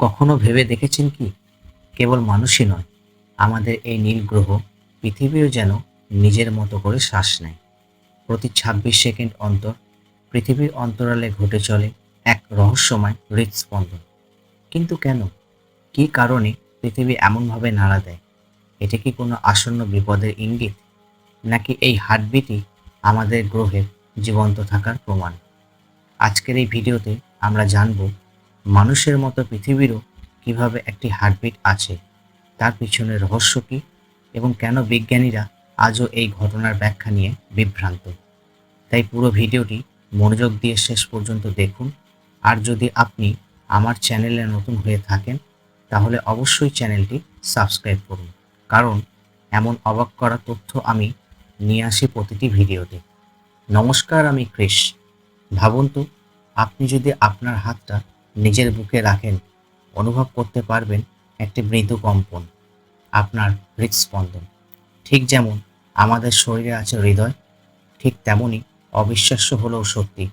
কখনো ভেবে দেখেছেন কি? কেবল মানুষই নয়, আমাদের এই নীল গ্রহ পৃথিবীও যেন নিজের মতো করে শ্বাস নেয়। প্রতি ছাব্বিশ সেকেন্ড অন্তর পৃথিবীর অন্তরালে ঘটে চলে এক রহস্যময় হৃদস্পন্দন কিন্তু কেন? কি কারণে পৃথিবী এমনভাবে নাড়া দেয়? এটা কি কোনো আসন্ন বিপদের ইঙ্গিত? নাকি এই হার্টবিটই আমাদের গ্রহের জীবন্ত থাকার প্রমাণ? আজকের এই ভিডিওতে আমরা জানব মানুষের মতো পৃথিবীরও কীভাবে একটি হার্টবিট আছে, তার পিছনে রহস্য কী এবং কেন বিজ্ঞানীরা আজও এই ঘটনার ব্যাখ্যা নিয়ে বিভ্রান্ত? তাই পুরো ভিডিওটি মনোযোগ দিয়ে শেষ পর্যন্ত দেখুন। আর যদি আপনি আমার চ্যানেলে নতুন হয়ে থাকেন, তাহলে অবশ্যই চ্যানেলটি সাবস্ক্রাইব করুন। কারণ এমন অবাক করা তথ্য আমি নিয়ে আসি প্রতিটি ভিডিওতে। নমস্কার, আমি ক্রিস ভাবুন তো, আপনি যদি আপনার হাতটা নিজের বুকে রাখেন, অনুভব করতে পারবেন একটি মৃদু কম্পন, আপনার হৃদস্পন্দন। ঠিক যেমন আমাদের শরীরে আছে হৃদয়, ঠিক তেমনই অবিশ্বাস্য হলেও সত্যি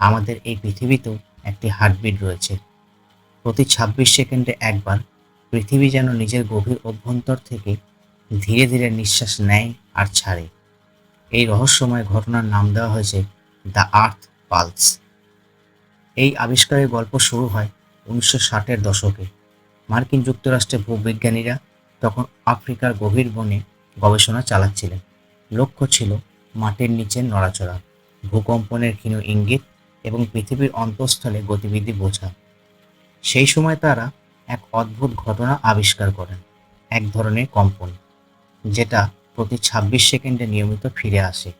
আমাদের এই পৃথিবীতেও একটি হার্টবিট রয়েছে। প্রতি ছাব্বিশ সেকেন্ডে একবার পৃথিবী যেন নিজের গভীর অভ্যন্তর থেকে ধীরে ধীরে নিঃশ্বাস নেয় আর ছাড়ে। এই রহস্যময় ঘটনার নাম দেওয়া হয়েছে দ্য আর্থ পালস। এই আবিষ্কারের গল্প শুরু হয় উনিশশো ষাটের দশকে। মার্কিন যুক্তরাষ্ট্রে ভূবিজ্ঞানীরা তখন আফ্রিকার গভীর বনে গবেষণা চালাচ্ছিলেন। লক্ষ্য ছিল মাটির নিচে নড়াচড়া, ভূকম্পনের ক্ষীণ ইঙ্গিত এবং পৃথিবীর অন্তঃস্থলে গতিবিধি বোঝা। সেই সময় তারা এক অদ্ভুত ঘটনা আবিষ্কার করেন, এক ধরনের কম্পন, যেটা প্রতি ছাব্বিশ সেকেন্ডে নিয়মিত ফিরে আসে।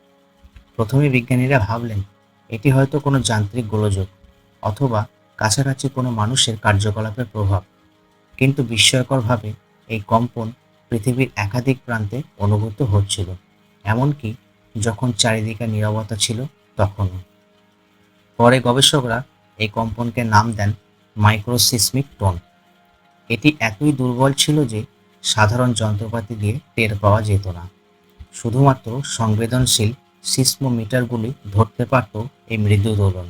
প্রথমে বিজ্ঞানীরা ভাবলেন, এটি হয়তো কোনো যান্ত্রিক গোলযোগ। অথবা কাছাকাছি কোনো মানুষের কার্যকলাপের প্রভাব। কিন্তু বিস্ময়করভাবে এই কম্পন পৃথিবীর একাধিক প্রান্তে অনুভূত হচ্ছিল। এমনকি যখন চারিদিকে নীরবতা ছিল তখনও। পরে গবেষকরা এই কম্পনকে নাম দেন মাইক্রোসিসমিক টোন। এটি এতই দুর্বল ছিল যে সাধারণ যন্ত্রপাতি দিয়ে টের পাওয়া যেত না। শুধুমাত্র সংবেদনশীল সিসমোমিটারগুলি ধরতে পারত এই মৃদু দোলন।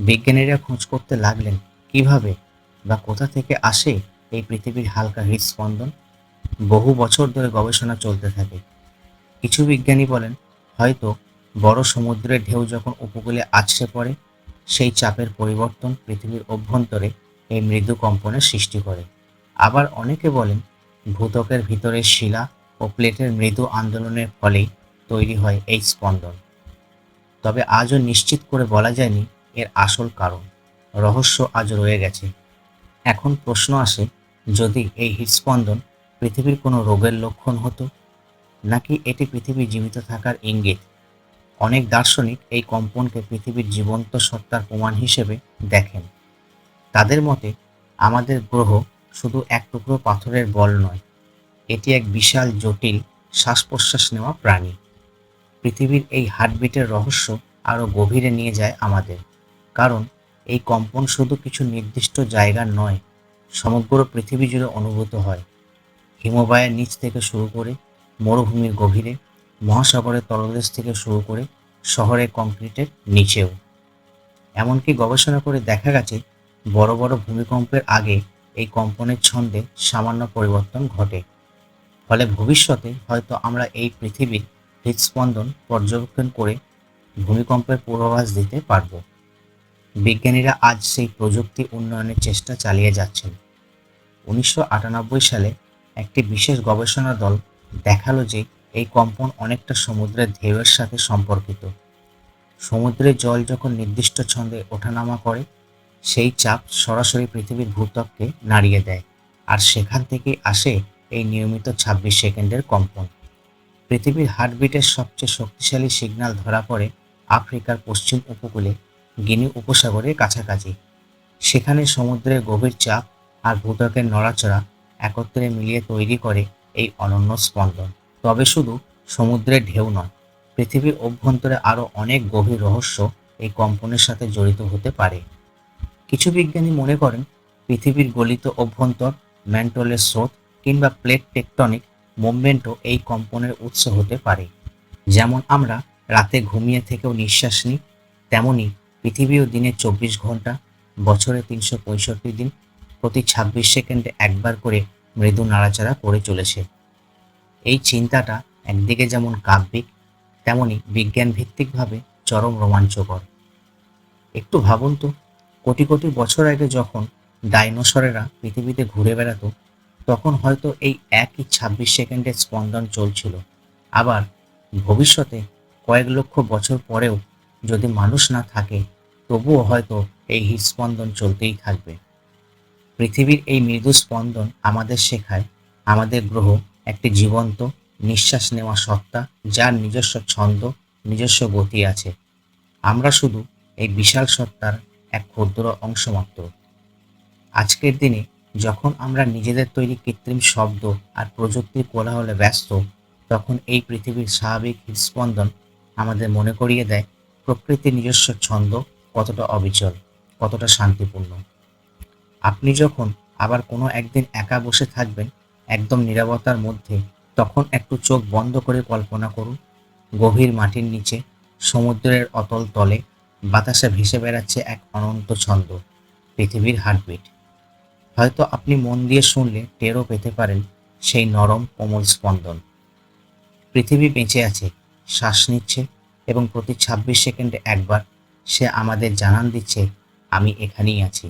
বিজ্ঞানীরা খোঁজ করতে লাগলেন কীভাবে বা কোথা থেকে আসে এই পৃথিবীর হালকা হৃদস্পন্দন? বহু বছর ধরে গবেষণা চলতে থাকে। কিছু বিজ্ঞানী বলেন, হয়তো বড় সমুদ্রের ঢেউ যখন উপকূলে আছড়ে পড়ে, সেই চাপের পরিবর্তন পৃথিবীর অভ্যন্তরে এই মৃদু কম্পনের সৃষ্টি করে। আবার অনেকে বলেন ভূতকের ভিতরের শিলা ও প্লেটের মৃদু আন্দোলনের ফলেই তৈরি হয় এই স্পন্দন। তবে আজও নিশ্চিত করে বলা যায়নি এর আসল কারণ। রহস্য আজ রয়ে গেছে। এখন প্রশ্ন আসে, যদি এই হৃদস্পন্দন পৃথিবীর কোনো রোগের লক্ষণ হতো? নাকি এটি পৃথিবী জীবিত থাকার ইঙ্গিত? অনেক দার্শনিক এই কম্পনকে পৃথিবীর জীবন্ত সত্তার প্রমাণ হিসেবে দেখেন। তাদের মতে, আমাদের গ্রহ শুধু এক টুকরো পাথরের বল নয়, এটি এক বিশাল জটিল শ্বাস প্রশ্বাস নেওয়া প্রাণী। পৃথিবীর এই হার্টবিটের রহস্য আরও গভীরে নিয়ে যায় আমাদের। কারণ এই কম্পন শুধু কিছু নির্দিষ্ট জায়গার নয়, সমগ্র পৃথিবী জুড়ে অনুভূত হয়। হিমবায়ের নিচ থেকে শুরু করে মরুভূমির গভীরে, মহাসাগরের তলদেশ থেকে শুরু করে শহরের কংক্রিটের নিচেও। এমনকি গবেষণা করে দেখা গেছে, বড় বড় ভূমিকম্পের আগে এই কম্পনের ছন্দে সামান্য পরিবর্তন ঘটে। ফলে ভবিষ্যতে হয়তো আমরা এই পৃথিবীর হৃদস্পন্দন পর্যবেক্ষণ করে ভূমিকম্পের পূর্বাভাস দিতে পারব। বিজ্ঞানীরা আজ সেই প্রযুক্তি উন্নয়নের চেষ্টা চালিয়ে যাচ্ছেন। উনিশশো আটানব্বই সালে একটি বিশেষ গবেষণা দল দেখাল যে এই কম্পন অনেকটা সমুদ্রের ঢেউয়ের সাথে সম্পর্কিত। সমুদ্রের জল যখন নির্দিষ্ট ছন্দে ওঠানামা করে, সেই চাপ সরাসরি পৃথিবীর ভূত্বককে নাড়িয়ে দেয় আর সেখান থেকে আসে এই নিয়মিত ছাব্বিশ সেকেন্ডের কম্পন। পৃথিবীর হার্টবিটের সবচেয়ে শক্তিশালী সিগন্যাল ধরা পড়ে আফ্রিকার পশ্চিম উপকূলে গিনি উপসাগরের কাছাকাছি। সেখানে সমুদ্রের গভীর চাপ আর ভূত্বকের নড়াচড়া একত্রে মিলিয়ে তৈরি করে এই অনন্য স্পন্দন। তবে শুধু সমুদ্রের ঢেউ নয়, পৃথিবীর অভ্যন্তরে আরও অনেক গভীর রহস্য এই কম্পনের সাথে জড়িত হতে পারে। কিছু বিজ্ঞানী মনে করেন, পৃথিবীর গলিত অভ্যন্তর, ম্যান্টলের স্রোত কিংবা প্লেট টেকটনিক মুভমেন্টও এই কম্পনের উৎস হতে পারে। যেমন আমরা রাতে ঘুমিয়ে থেকেও নিঃশ্বাস নিই, তেমনি পৃথিবীও দিনে চব্বিশ ঘণ্টা, বছরে তিনশো পঁয়ষট্টি দিন, প্রতি ছাব্বিশ সেকেন্ডে একবার করে মৃদু নাড়াচাড়া করে চলেছে। এই চিন্তাটা একদিকে যেমন কাব্যিক, তেমনি বিজ্ঞান ভিত্তিকভাবে চরম রোমাঞ্চকর। একটু ভাবুন তো, কোটি কোটি বছর আগে যখন ডাইনোসরেরা পৃথিবীতে ঘুরে বেড়াতো, তখন হয়তো এই একই ছাব্বিশ সেকেন্ডের স্পন্দন চলছিল। আবার ভবিষ্যতে কয়েক লক্ষ বছর পরেও যদি মানুষ না থাকে, তবুও হয়তো এই হৃদস্পন্দন চলতেই থাকবে। পৃথিবীর এই মৃদু স্পন্দন আমাদের শেখায়, আমাদের গ্রহ একটি জীবন্ত, নিঃশ্বাস নেওয়া সত্তা যার নিজস্ব ছন্দ, নিজস্ব গতি আছে। আমরা শুধু এই বিশাল সত্তার এক ক্ষুদ্র অংশ মাত্র। আজকের দিনে যখন আমরা নিজেদের তৈরি কৃত্রিম শব্দ আর প্রযুক্তির কোলাহলে ব্যস্ত, তখন এই পৃথিবীর স্বাভাবিক হৃদস্পন্দন আমাদের মনে করিয়ে দেয় প্রকৃতির নিজস্ব ছন্দ, কতটা অবিচল, কতটা শান্তিপূর্ণ। আপনি যখন আবার কোনো একদিন একা বসে থাকবেন, একদম নিরাপত্তার মধ্যে, তখন একটু চোখ বন্ধ করে কল্পনা করুন। গভীর মাটির নিচে, সমুদ্রের অতল তলে, বাতাসে ভেসে বেড়াচ্ছে এক অনন্ত ছন্দ, পৃথিবীর হার্টবিট হয়তো আপনি মন দিয়ে শুনলে টেরও পেতে পারেন সেই নরম কোমল স্পন্দন। পৃথিবী বেঁচে আছে, শ্বাস নিচ্ছে এবং প্রতি ছাব্বিশ সেকেন্ডে একবার সে আমাদের জানান দিচ্ছে, আমি এখানেই আছি।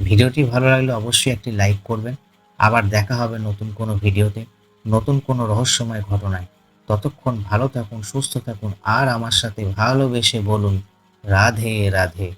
ভিডিওটি ভালো লাগলে অবশ্যই একটি লাইক করবেন। আবার দেখা হবে নতুন কোনো ভিডিওতে, নতুন কোনো রহস্যময় ঘটনায়। ততক্ষণ ভালো থাকুন, সুস্থ থাকুন, আর আমার সাথে ভালোবেসে বলুন, রাধে রাধে।